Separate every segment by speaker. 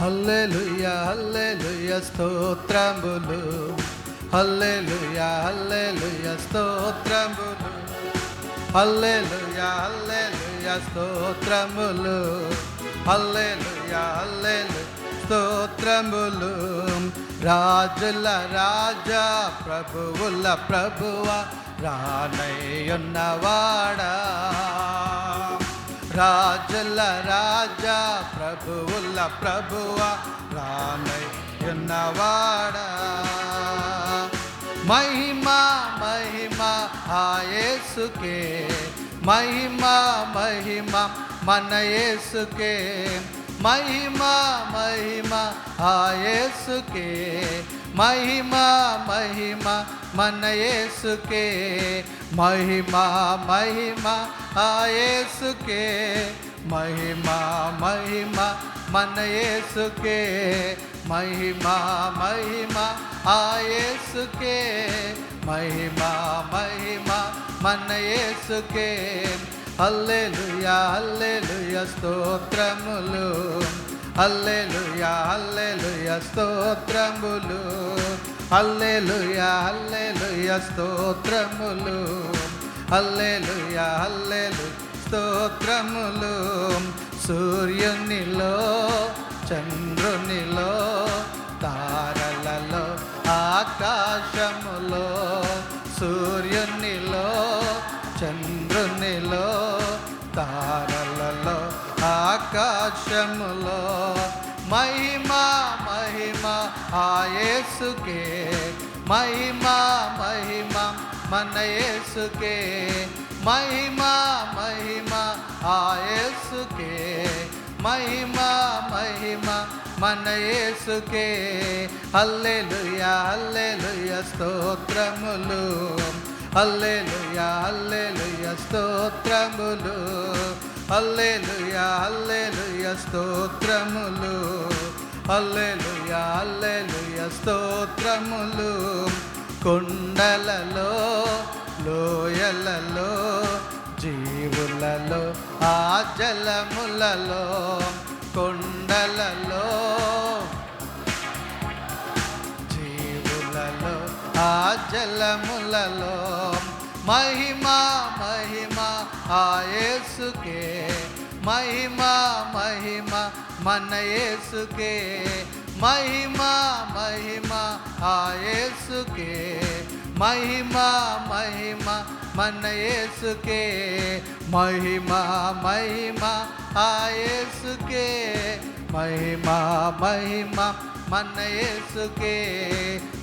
Speaker 1: Hallelujah hallelujah స్తోత్రములు. Hallelujah hallelujah స్తోత్రములు. Hallelujah hallelujah స్తోత్రములు. హల్లెలుయ హల్లెలు స్తోత్రములు. రాజుల రాజా ప్రభువుల ప్రభువ రానయ్యున్నవాడా రాజుల రాజా ప్రభువుల ప్రభువ రానయ్యున్నవాడా మహిమా మహిమా ఆయేసుకే మహిమా మహిమా మన యేసుకే. మహిమా మహిమా ఆయేసుకే మహిమా మహిమా మన యేసుకే. మహిమా మహిమా ఆ యేసుకే. మహిమా మహిమా మన యేసుకే. మహిమా మహిమా ఆ యేసుకే. మహిమా మహిమా మన యేసుకే. హల్లెలుయా హల్లెలుయా స్తోత్రములు. హల్లెలూయా హల్లెలూయా స్తోత్రములు. హల్లెలూయా హల్లెలూయా స్తోత్రములు. హల్లెలూయా హల్లెలూయా స్తోత్రములు. సూర్యునిలో చంద్రునిలో తారలలో ఆకాశములో. సూర్యునిలో చంద్రునిలో తార ఆకాశములో మహిమా మహిమా ఆయేసుకే మహిమా మహిమా మన యేసుకే. మహిమా మహిమా ఆయేసుకే మహిమా మహిమా మన యేసుకే. హల్లెలూయా హల్లెలూయా స్తోత్రములు. హల్లెలూయా హల్లెలూయా స్తోత్రములు. అల్లెలుయా హల్లెలూయా స్తోత్రములు. అల్లెలుయా హల్లెలూయా స్తోత్రములు. కొండలలో లోయలలో జీవులలో ఆ జలములలో. కొండలలో జీవులలో ఆ జలములలో. మహిమా మహిమ ఆయేసుకే మహిమా మహిమ మన యేసుకే. మహిమా మహిమ ఆయేసుకే మహిమా మహిమ మన యేసుకే. మహిమా మహిమ ఆయేసుకే మహిమా మహిమ మన యేసుకే.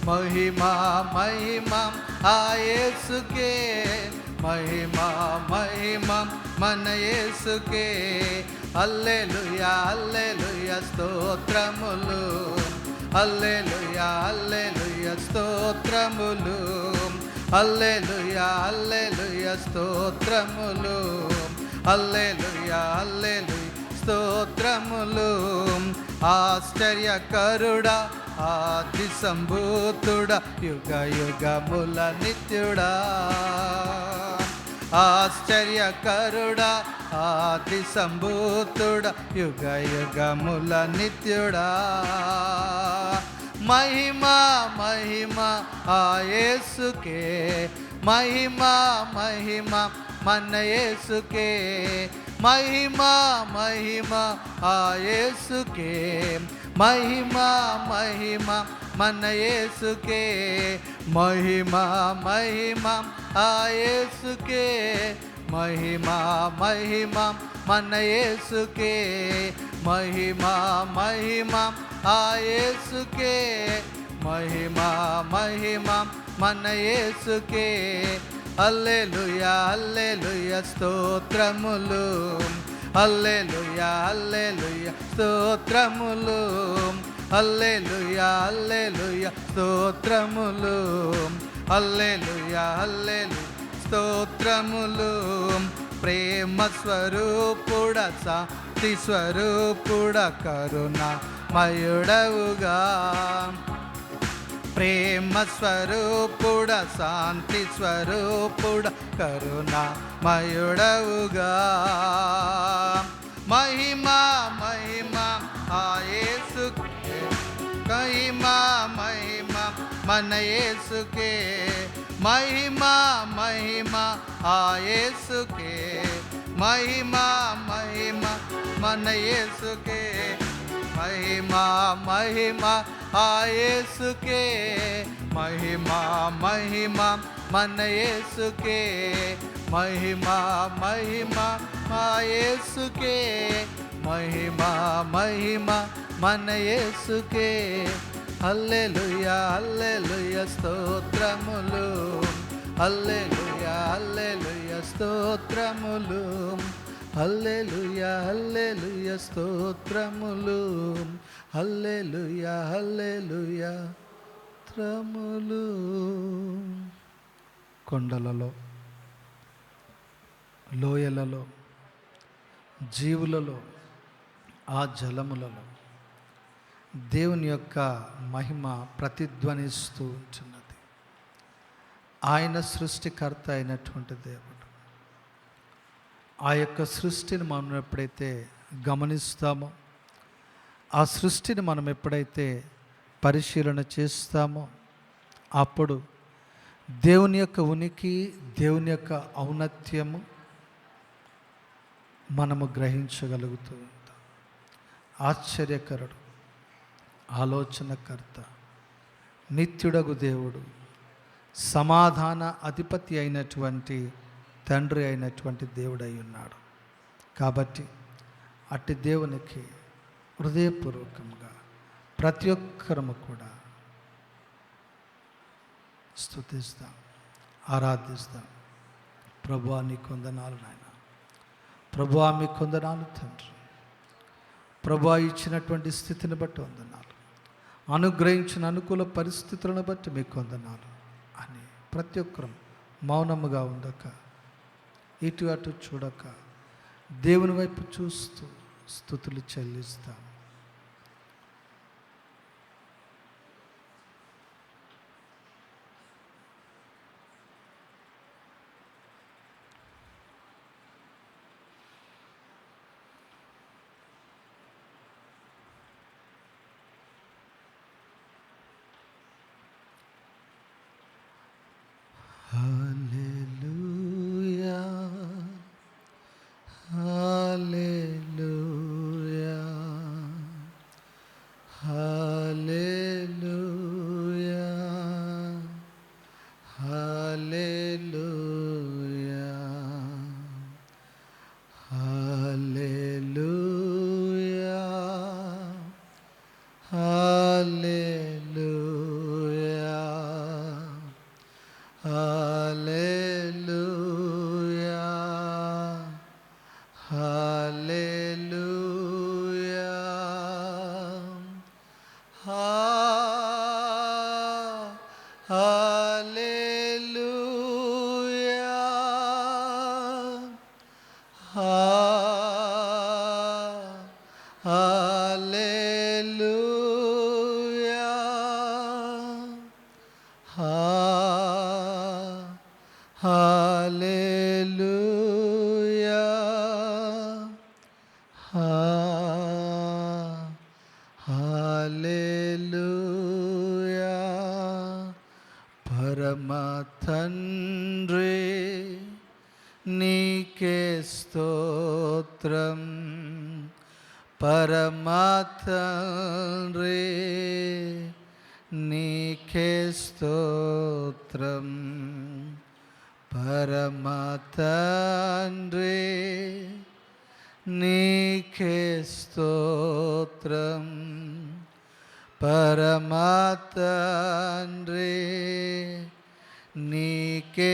Speaker 1: మహిమా మహిమ ఆయేసుకే మహిమా మహిమా మన యేసుకే. అల్లెలుయా అల్లెలుయా స్తోత్రములు. అల్లెలుయా అల్లెలుయా స్తోత్రములు. అల్లెలుయా అల్లెలుయా స్తోత్రములు. అల్లెలుయా అల్లెలుయా స్తోత్రములు. ఆశ్చర్యకరుడా ఆది సంభూతుడా యుగ యుగముల నిత్యుడా. ఆశ్చర్యకరుడా ఆది సంభూతుడా యుగ యుగముల నిత్యుడా. మహిమా మహిమా ఆయేసుకే మహిమా మహిమా మన యేసుకే. మహిమా మహిమా ఆయేసుకే మహిమా మహిమా మన యేసుకే. మహిమా మహిమా యేసుకే. మహిమా మహిమా మన యేసుకే. మహిమా మహిమా యేసుకే. మహిమా మహిమా మన యేసుకే. అల్లెలుయ అల్లెలుయ స్తోత్రములు. హల్లెలూయా హల్లెలూయా స్తోత్రములు. హల్లెలూయా హల్లెలూయా స్తోత్రములు. హల్లెలూయా హల్లెలు స్తోత్రములు. ప్రేమ స్వరూపుడ శాంతి స్వరూపుడ కరుణ మయుడవుగా. ప్రేమ స్వరూపుడ శాంతి స్వరూపుడ మయుడవుగా మహిమా మహిమా ఆయేసుకే మహిమా మహిమా మన యేసుకే. మహిమా మహిమా ఆయేసుకే మహిమా మహిమా మన యేసుకే. మహిమా మహిమా ఆయేసుకే మహిమా మహిమా మన యేసుకే. మహిమా మహిమా మా యేసుకే. మహిమా మహిమా మన యేసుకే. అల్లెలుయ అల్లెలుయ స్తోత్రములు. అల్లెలుయ అల్లెలుయ స్తోత్రములు. హల్లెలూయా హల్లెలూయా స్తోత్రములు. హల్లెలూయా హల్లెలూయా స్తోత్రములు కొండలలో లోయలలో జీవులలో ఆ జలములలో. దేవుని యొక్క మహిమ ప్రతిధ్వనిస్తూ ఉంటున్నది ఆయన సృష్టికర్త అయినటువంటి దేవుడు. ఆ యొక్క సృష్టిని మనం ఎప్పుడైతే గమనిస్తామో ఆ సృష్టిని మనం ఎప్పుడైతే పరిశీలన చేస్తామో అప్పుడు దేవుని యొక్క ఉనికి దేవుని యొక్క ఔన్నత్యము మనము గ్రహించగలుగుతూ ఉంటాం. ఆశ్చర్యకరుడు ఆలోచనకర్త నిత్యుడగు దేవుడు సమాధాన అధిపతి అయినటువంటి తండ్రి అయినటువంటి దేవుడై ఉన్నాడు. కాబట్టి అట్టి దేవునికి హృదయపూర్వకంగా ప్రతి ఒక్కరము కూడా స్తుతిస్తాం ఆరాధిస్తాం. ప్రభు నీకు కొందనాలు నాయన. ప్రభు మీ కొందనాలు తండ్రి. ప్రభు ఇచ్చినటువంటి స్థితిని బట్టి వందనాలు. అనుగ్రహించిన అనుకూల పరిస్థితులను బట్టి మీకు వందనాలు. అని ప్రతి ఒక్కరం మౌనముగా ఉండక ఇటు అటు చూడక దేవుని వైపు చూస్తూ స్థుతులు చెల్లిస్తాం. Hallelujah. Ha, hallelujah. Ha, hallelujah. పరమ తండ్రి నీకే స్తోత్రం పరమ తండ్రి నీకే స్తోత్రం పరమాతండ్రి నీకే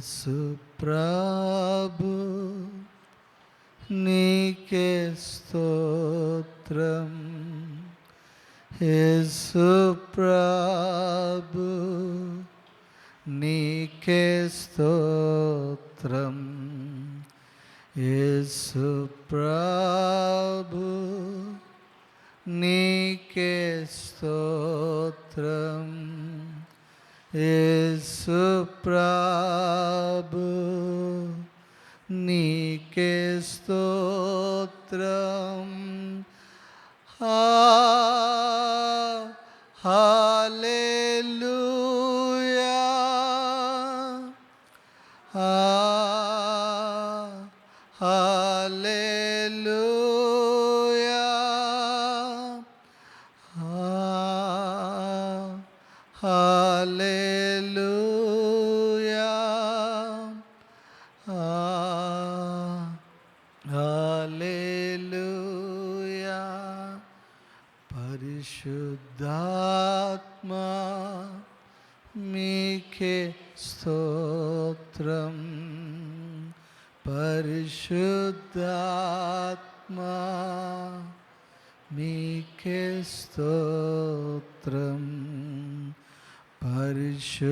Speaker 1: యేసు నీకే స్తోత్రం. స్తోత్రం నీకే స్తోత్రం. యేసు నీకే స్తోత్రం. యేసు ప్రభు నీకే స్తోత్రం హా హల్లెలూయా హా హల్లెలూయా హా హల్లెలూయా హా హల్లెలూయా పరిశుద్ధాత్మా మీకే స్తోత్రం పరిశుద్ధాత్మా మీకే స్తోత్రం పరిశుద్ధాత్మా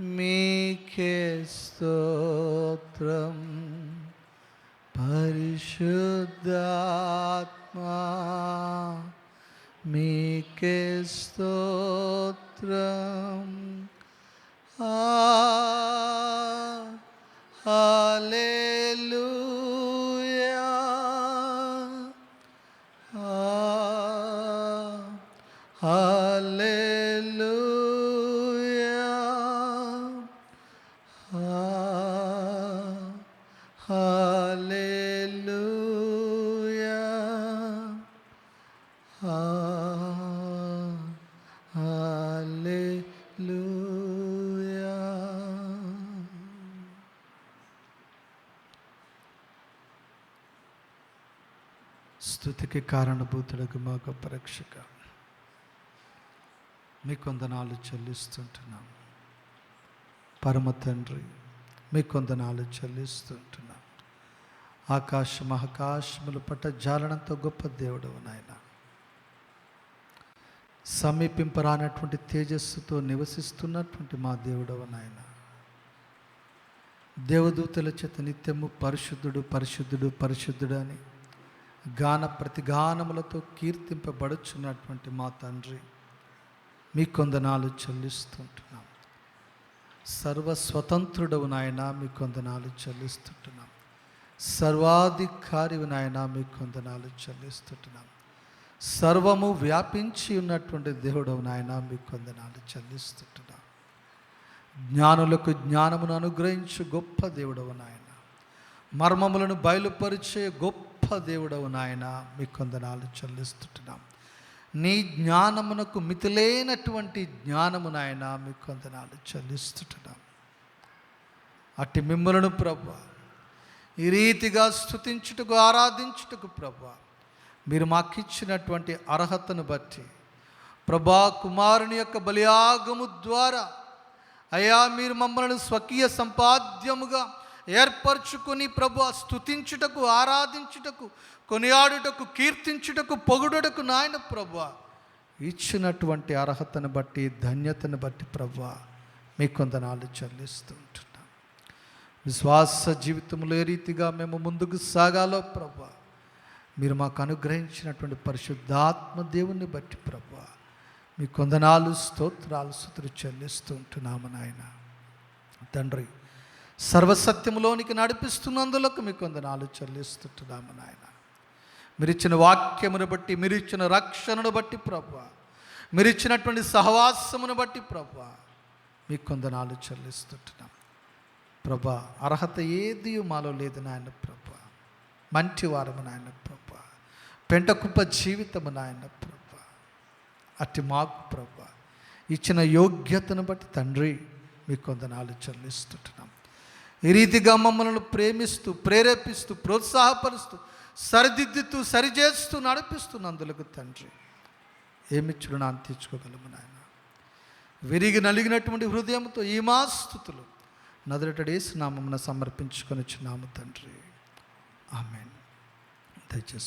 Speaker 1: మీకే స్తోత్రం. పరిశుద్ధాత్మా మీకే స్తోత్రం. ఆ హల్లెలూయా. స్థుతికి కారణభూతులకు మా గొప్ప రక్షక మీ కొందనాలు చెల్లిస్తుంటున్నాం. పరమ తండ్రి మీ కొందనాలు చెల్లిస్తుంటున్నాం. ఆకాశ మహాకాశములు పట్ట జాలనంత గొప్ప దేవుడు నాయన. సమీపింపరానటువంటి తేజస్సుతో నివసిస్తున్నటువంటి మా దేవుడవ నాయన. దేవదూతల చేత నిత్యము పరిశుద్ధుడు పరిశుద్ధుడు పరిశుద్ధుడు అని గాన ప్రతిగానములతో కీర్తింపబడుచున్నటువంటి మా తండ్రి మీ కొందనాలు చెల్లిస్తుంటున్నాం. సర్వ స్వతంత్రుడవు నాయన మీ కొందనాలు చెల్లిస్తుంటున్నాం. సర్వాధికారి నాయన మీ కొందనాలు చెల్లిస్తుంటున్నాం. సర్వము వ్యాపించి ఉన్నటువంటి దేవుడవు నాయన మీ కొందనాలు చెల్లిస్తుంటున్నాం. జ్ఞానులకు జ్ఞానమును అనుగ్రహించు గొప్ప దేవుడవు నాయన. మర్మములను బయలుపరిచే గొప్ప దేవుడవు నాయన మీ కొందనాలు చెల్లిస్తుంటున్నాం. నీ జ్ఞానమునకు మితిలేనటువంటి జ్ఞానము నాయన మీ కొందనాలు చెల్లిస్తుంటున్నాం. అట్టి మిమ్మలను ప్రభు ఈ రీతిగా స్థుతించుటకు ఆరాధించుటకు ప్రభు మీరు మాకిచ్చినటువంటి అర్హతను బట్టి ప్రభా కుమారుని యొక్క బలియాగము ద్వారా అయా మీరు మమ్మల్ని స్వకీయ సంపాద్యముగా ఏర్పరచుకుని ప్రభు స్థుతించుటకు ఆరాధించుటకు కొనియాడుటకు కీర్తించుటకు పొగుడుటకు నాయన ప్రభు ఇచ్చినటువంటి అర్హతను బట్టి ధన్యతను బట్టి ప్రభు మీ కొందనాలు చెల్లిస్తూ ఉంటున్నాం విశ్వాస జీవితంలో ఏ రీతిగా మేము ముందుకు సాగాలో ప్రభు మీరు మాకు అనుగ్రహించినటువంటి పరిశుద్ధాత్మ దేవుణ్ణి బట్టి ప్రభు మీ కొందనాలు స్తోత్రాలు స్థుతులు చెల్లిస్తూ ఉంటున్నాము నాయన. తండ్రి సర్వసత్యములోనికి నడిపిస్తున్నందులకు మీ వందనాలు చెల్లిస్తుంటున్నాము నాయన. మీరిచ్చిన వాక్యమును బట్టి మీరిచ్చిన రక్షణను బట్టి ప్రభు మీరిచ్చినటువంటి సహవాసమును బట్టి ప్రభు మీ కొందనాలు చెల్లిస్తుంటున్నాం. ప్రభా అర్హత ఏది మాలో లేదు నాయన ప్రభ మంచి వారము నాయన ప్రభ పెంటకుప్ప జీవితము నాయన ప్రభ అట్టి మాకు ప్రభ ఇచ్చిన యోగ్యతను బట్టి తండ్రి మీ కొందనాలు చెల్లిస్తుంటున్నాం. ఈ రీతిగా మమ్మల్ని ప్రేమిస్తూ ప్రేరేపిస్తూ ప్రోత్సాహపరుస్తూ సరిదిద్దుతూ సరిచేస్తూ నడిపిస్తున్నందులకు తండ్రి. ఏమి నాన్న తీర్చుకోగలము నాయన? విరిగి నలిగినటువంటి హృదయంతో ఈ మా స్థుతులు నదులటడేసి నామమున సమర్పించుకొని వచ్చినాము తండ్రి. ఆమెన్. దయచేసి